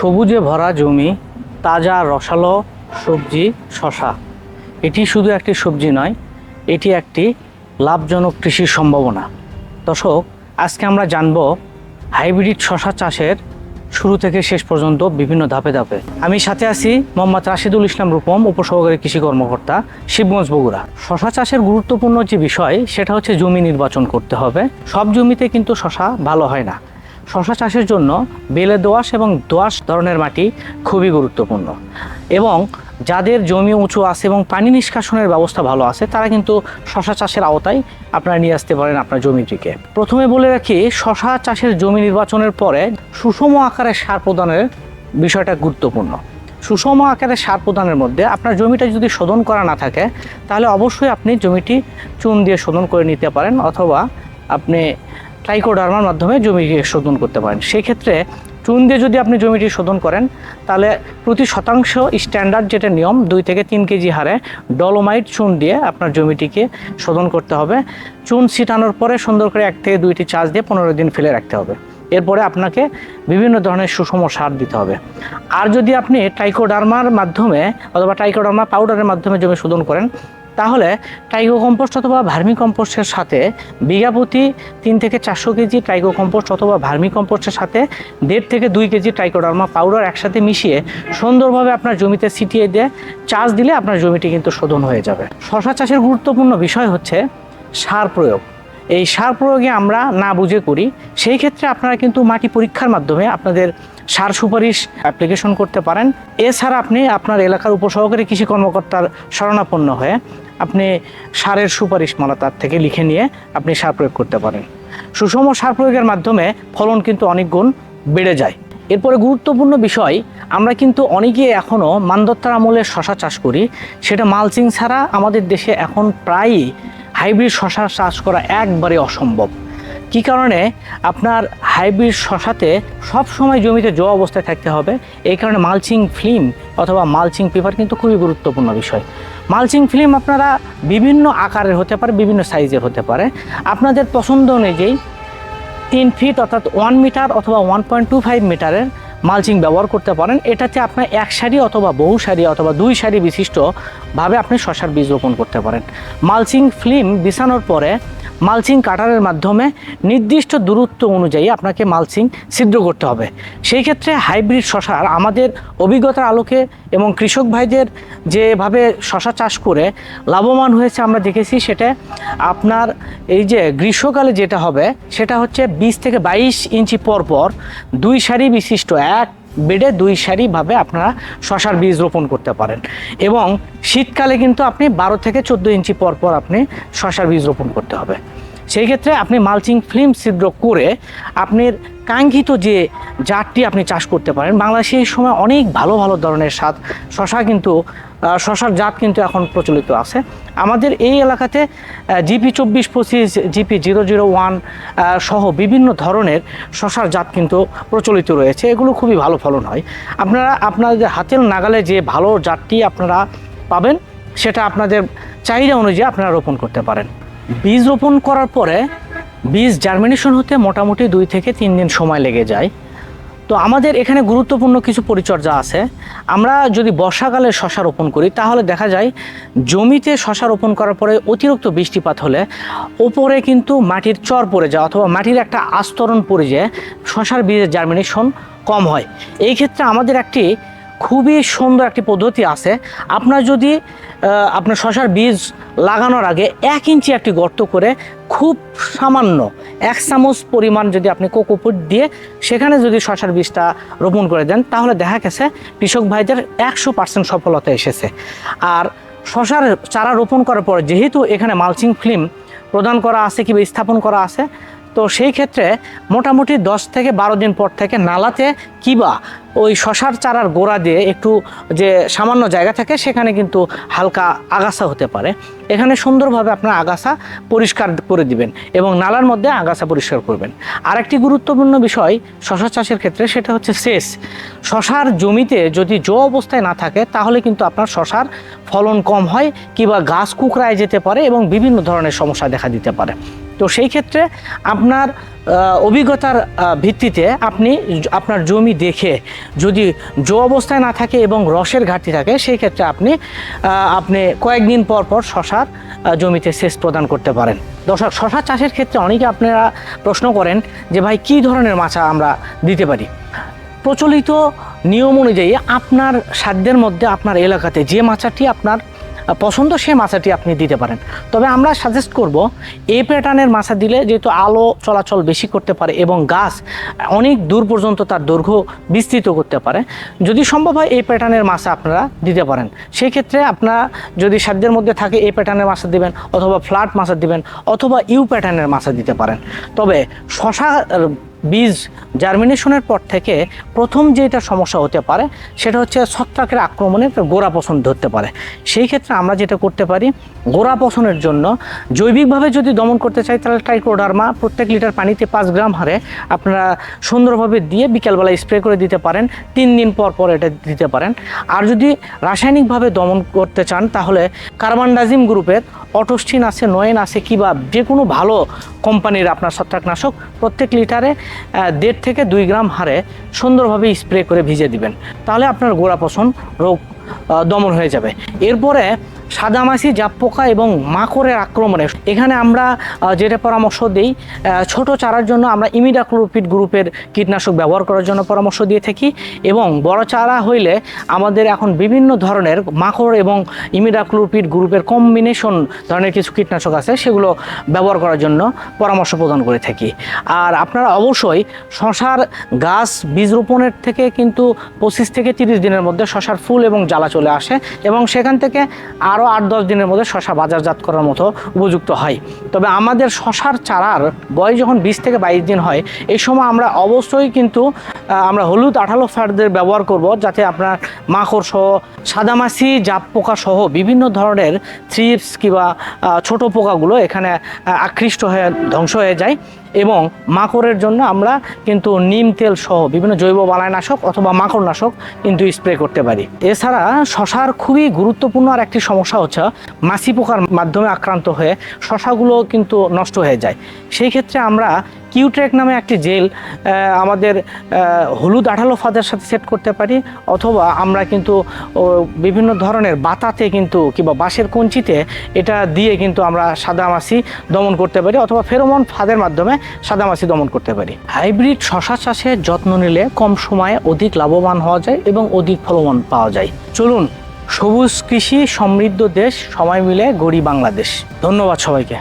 সবুজে ভরা জমি, তাজা রসালো সবজি, শশা। এটি শুধু একটি সবজি নয়, এটি একটি লাভজনক কৃষির সম্ভাবনা। দর্শক, আজকে আমরা জানব হাইব্রিড শশা চাষের শুরু থেকে শেষ পর্যন্ত বিভিন্ন ধাপে ধাপে। আমি সাথে আছি মোহাম্মদ রাশিদুল ইসলাম রূপম, উপসহকারী কৃষি কর্মকর্তা শিবগঞ্জ বগুড়া। শশা চাষের গুরুত্বপূর্ণ যে বিষয়, সেটা হচ্ছে জমি নির্বাচন করতে হবে। সব জমিতে কিন্তু শশা ভালো হয় না। শশা চাষের জন্য বেলে দোআঁশ এবং দোআঁশ ধরনের মাটি খুবই গুরুত্বপূর্ণ। এবং যাদের জমি উঁচু আছে এবং পানি নিষ্কাশনের ব্যবস্থা ভালো আছে, তারা কিন্তু শশা চাষের আওতায় আপনারা নিয়ে আসতে পারেন আপনার জমিটিকে প্রথমে বলে রাখি, শশা চাষের জমি নির্বাচনের পরে সুষম আকারে সার প্রদানের বিষয়টা গুরুত্বপূর্ণ। সুষম আকারে সার প্রদানের মধ্যে আপনার জমিটা যদি শোধন করা না থাকে, তাহলে অবশ্যই আপনি জমিটি চুন দিয়ে শোধন করে নিতে পারেন অথবা আপনি ট্রাইকোডার্মার মাধ্যমে জমিকে শোধন করতে পারেন। সেই ক্ষেত্রে চুন দিয়ে যদি আপনি জমিটি শোধন করেন, তাহলে প্রতি শতাংশ স্ট্যান্ডার্ড যেটা নিয়ম, দুই থেকে তিন কেজি হারে ডলোমাইট চুন দিয়ে আপনার জমিটিকে শোধন করতে হবে। চুন ছিটানোর পরে সুন্দর করে এক থেকে দুইটি চাষ দিয়ে পনেরো দিন ফেলে রাখতে হবে। এরপরে আপনাকে বিভিন্ন ধরনের সুষম সার দিতে হবে। আর যদি আপনি টাইকোডার্মার মাধ্যমে অথবা টাইকোডার্মা পাউডারের মাধ্যমে জমি শোধন করেন তাহলে টাইগো কম্পোস্ট অথবা ভার্মি কম্পোস্টের সাথে বিঘা প্রতি তিন থেকে চারশো কেজি টাইগো কম্পোস্ট অথবা ভার্মি কম্পোস্টের সাথে দেড় থেকে দুই কেজি টাইকোডার্মা পাউডার একসাথে মিশিয়ে সুন্দরভাবে আপনার জমিতে ছিটিয়ে দিয়ে চাষ দিলে আপনার জমিটি কিন্তু শোধন হয়ে যাবে। শশা চাষের গুরুত্বপূর্ণ বিষয় হচ্ছে সার প্রয়োগ। এই সার প্রয়োগে আমরা না বুঝে করি, সেই ক্ষেত্রে আপনারা কিন্তু মাটি পরীক্ষার মাধ্যমে আপনাদের সার সুপারিশ অ্যাপ্লিকেশন করতে পারেন। এছাড়া আপনি আপনার এলাকার উপসহকারী কৃষি কর্মকর্তার শরণাপন্ন হয়ে সারের সুপারিশ মালা তার থেকে লিখে নিয়ে আপনি সার প্রয়োগ করতে পারেন। সুষম সার প্রয়োগের মাধ্যমে ফলন কিন্তু অনেক গুণ বেড়ে যায়। এরপরে গুরুত্বপূর্ণ বিষয়, আমরা কিন্তু অনেকে এখনও মানদত্তার আমলে শশা চাষ করি। সেটা মালচিং ছাড়া আমাদের দেশে এখন প্রায়ই হাইব্রিড শশা চাষ করা একবারে অসম্ভব। কী কারণে আপনার হাইব্রিড শশাতে সবসময় জমিতে জো অবস্থায় থাকতে হবে? এই কারণে মালচিং ফিল্ম অথবা মালচিং পেপার কিন্তু খুবই গুরুত্বপূর্ণ বিষয়। মালচিং ফিল্ম আপনারা বিভিন্ন আকারের হতে পারে, বিভিন্ন সাইজের হতে পারে। আপনাদের পছন্দ অনুযায়ী তিন ফিট অর্থাৎ ওয়ান মিটার অথবা ওয়ান পয়েন্ট টু ফাইভ মিটারের মালচিং ব্যবহার করতে পারেন। এটাতে আপনার এক সারি অথবা বহু সারি অথবা দুই সারি বিশিষ্টভাবে আপনি শশার বীজ রোপণ করতে পারেন। মালচিং ফিল্ম বিছানোর পরে মালচিং কাটারের মাধ্যমে নির্দিষ্ট দূরত্ব অনুযায়ী আপনাকে মালচিং ছিদ্র করতে হবে। সেই ক্ষেত্রে হাইব্রিড শশার আমাদের অভিজ্ঞতার আলোকে এবং কৃষক ভাইদের যেভাবে শশা চাষ করে লাভবান হয়েছে আমরা দেখেছি সেটা আপনার এই যে গ্রীষ্মকালে যেটা হবে সেটা হচ্ছে বিশ থেকে বাইশ ইঞ্চি পর পর দুই সারি বিশিষ্ট এক বেডে দুই সারিভাবে আপনারা শশার বীজ রোপণ করতে পারেন। এবং শীতকালে কিন্তু আপনি বারো থেকে চোদ্দ ইঞ্চি পর পর আপনি শশার বীজ রোপণ করতে হবে। সেই ক্ষেত্রে আপনি মালচিং ফিল্ম ছিদ্র করে আপনার কাঙ্ক্ষিত যে জাতটি আপনি চাষ করতে পারেন, বাংলাদেশে এই সময় অনেক ভালো ভালো ধরনের স্বাদ শশা কিন্তু শশার জাত কিন্তু এখন প্রচলিত আছে। আমাদের এই এলাকাতে জিপি চব্বিশ পঁচিশ, জিপি জিরো জিরো ওয়ান সহ বিভিন্ন ধরনের শশার জাত কিন্তু প্রচলিত রয়েছে। এগুলো খুবই ভালো ফলন হয়। আপনারা আপনাদের হাতের নাগালে যে ভালো জাতটি আপনারা পাবেন, সেটা আপনাদের চাহিদা অনুযায়ী আপনারা রোপণ করতে পারেন। বীজ রোপণ করার পরে, বীজ জার্মিনেশন হতে মোটামুটি দুই থেকে তিন দিন সময় লেগে যায়। তো আমাদের এখানে গুরুত্বপূর্ণ কিছু পরিচর্যা আছে। আমরা যদি বর্ষাকালে শশা রোপণ করি, তাহলে দেখা যায় জমিতে শশা রোপণ করার পরে অতিরিক্ত বৃষ্টিপাত হলে ওপরে কিন্তু মাটির চর পড়ে যায় অথবা মাটির একটা আস্তরণ পড়ে যায়, শশার বীজের জার্মিনেশন কম হয়। এই ক্ষেত্রে আমাদের একটি খুবই সুন্দর একটি পদ্ধতি আছে। আপনার যদি আপনার শশার বীজ লাগানোর আগে এক ইঞ্চি একটি গর্ত করে খুব সামান্য এক চামচ পরিমাণ যদি আপনি কোকোপুট দিয়ে সেখানে যদি শশার বীজটা রোপণ করে দেন, তাহলে দেখা গেছে কৃষক ভাইদের একশো পার্সেন্ট সফলতা এসেছে। আর শশার চারা রোপণ করার পর যেহেতু এখানে মালচিং ফিল্ম প্রদান করা আছে কিংবা স্থাপন করা আছে তো সেই ক্ষেত্রে মোটামুটি দশ থেকে বারো দিন পর থেকে নালাতে কিবা ওই শশার চারার গোড়া দিয়ে একটু যে সামান্য জায়গা থাকে, সেখানে কিন্তু হালকা আগাছা হতে পারে। এখানে সুন্দরভাবে আপনার আগাছা পরিষ্কার করে দিবেন এবং নালার মধ্যে আগাছা পরিষ্কার করবেন। আরেকটি গুরুত্বপূর্ণ বিষয় শশা চাষের ক্ষেত্রে, সেটা হচ্ছে সেচ। শশার জমিতে যদি জো অবস্থায় না থাকে, তাহলে কিন্তু আপনার শশার ফলন কম হয়, কিংবা গাছ কুকড়ায় যেতে পারে এবং বিভিন্ন ধরনের সমস্যা দেখা দিতে পারে। তো সেই ক্ষেত্রে আপনার অভিজ্ঞতার ভিত্তিতে আপনি আপনার জমি দেখে যদি জো অবস্থায় না থাকে এবং রসের ঘাটতি থাকে, সেই ক্ষেত্রে আপনি আপনি কয়েকদিন পর পর শশার জমিতে সেচ প্রদান করতে পারেন। দর্শক শশা চাষের ক্ষেত্রে অনেকে আপনারা প্রশ্ন করেন যে, ভাই, কী ধরনের মাছা আমরা দিতে পারি? প্রচলিত নিয়ম অনুযায়ী আপনার সাধ্যের মধ্যে আপনার এলাকাতে যে মাছাটি আপনার পছন্দ সেই মাছাটি আপনি দিতে পারেন। তবে আমরা সাজেস্ট করব, এই প্যাটার্নের মাছা দিলে যেহেতু আলো চলাচল বেশি করতে পারে এবং গাছ অনেক দূর পর্যন্ত তার দৈর্ঘ্য বিস্তৃত করতে পারে, যদি সম্ভব হয় এই প্যাটার্নের মাছা আপনারা দিতে পারেন। সেই ক্ষেত্রে আপনারা যদি সাধ্যের মধ্যে থাকে এই প্যাটার্নের মাছা দিবেন, অথবা ফ্ল্যাট মাছা দিবেন, অথবা ইউ প্যাটার্নের মাছা দিতে পারেন। তবে শশা বীজ জার্মিনেশনের পর থেকে প্রথম যেটা সমস্যা হতে পারে, সেটা হচ্ছে ছত্রাকের আক্রমণে গোড়া পছন ধরতে পারে। সেই ক্ষেত্রে আমরা যেটা করতে পারি, গোড়া পছনের জন্য জৈবিকভাবে যদি দমন করতে চাই, তাহলে ট্রাইকোডার্মা প্রত্যেক লিটার পানিতে পাঁচ গ্রাম হারে আপনারা সুন্দরভাবে দিয়ে বিকেলবেলা স্প্রে করে দিতে পারেন, তিন দিন পর পর এটা দিতে পারেন। আর যদি রাসায়নিকভাবে দমন করতে চান, তাহলে কার্বানডাজিম গ্রুপের অটোস্টিন আছে, নয়েন আছে কিবা যে কোনো ভালো কোম্পানির আপনার ছত্রাকনাশক, প্রত্যেক লিটারে দেড় থেকে দুই গ্রাম হারে সুন্দরভাবে স্প্রে করে ভিজে দিবেন। তাহলে আপনার গোড়া পছন রোগ দমন হয়ে যাবে। এরপরে সাদামাছি জাপ পোকা এবং মাকড়ের আক্রমণে। এখানে আমরা যেটা পরামর্শ দিই ছোট চারার জন্য আমরা ইমিডাক্লোপিড গ্রুপের কীটনাশক ব্যবহার করার জন্য পরামর্শ দিয়ে থাকি এবং বড় চারা হইলে আমাদের এখন বিভিন্ন ধরনের মাকড় এবং ইমিডাক্লোপিড গ্রুপের কম্বিনেশন ধরনের কিছু কীটনাশক আছে, সেগুলো ব্যবহার করার জন্য পরামর্শ প্রদান করে থাকি। আর আপনারা অবশ্যই শশার গাছ বীজ রোপণের থেকে কিন্তু পঁচিশ থেকে তিরিশ দিনের মধ্যে শশার ফুল এবং জ্বালা চলে আসে এবং সেখান থেকে আরও আট, দশ দিনের মধ্যে শশা বাজারজাত করার মতো উপযুক্ত হয়। তবে আমাদের শশার চারার বয়স যখন বিশ থেকে বাইশ দিন হয়, এই সময় আমরা অবশ্যই কিন্তু আমরা হলুদ আঠালো ফ্যাটদের ব্যবহার করব যাতে আপনার মাকড় সহ, সাদামাছি, জাপ পোকা সহ বিভিন্ন ধরনের থ্রিপস কিংবা ছোট পোকাগুলো এখানে আকৃষ্ট হয়ে, ধ্বংস হয়ে যায়। এবং মাকড়ের জন্য আমরা কিন্তু নিম তেল সহ বিভিন্ন জৈব বালাইনাশক অথবা মাকড়নাশক কিন্তু স্প্রে করতে পারি। এছাড়া শশার খুবই গুরুত্বপূর্ণ আর একটি সমস্যা হচ্ছে মাছি পোকার মাধ্যমে আক্রান্ত হয়ে শশাগুলো কিন্তু নষ্ট হয়ে যায়। সেই ক্ষেত্রে আমরা কিউট্রেক নামে একটি জেল আমাদের হলুদ আঠালো ফাদের সাথে সেট করতে পারি, অথবা আমরা কিন্তু বিভিন্ন ধরনের বাতাতে কিন্তু, কিংবা বাঁশের কঞ্চিতে এটা দিয়ে কিন্তু আমরা সাদামাছি দমন করতে পারি, অথবা ফেরোমন ফাদের মাধ্যমে সাদামাছি দমন করতে পারি। হাইব্রিড শশা চাষের যত্ন নিলে কম সময়ে অধিক লাভবান হওয়া যায় এবং অধিক ফলবান পাওয়া যায়। চলুন, সবুজ কৃষি সমৃদ্ধ দেশ সময় মিলে গড়ি বাংলাদেশ। ধন্যবাদ সবাইকে।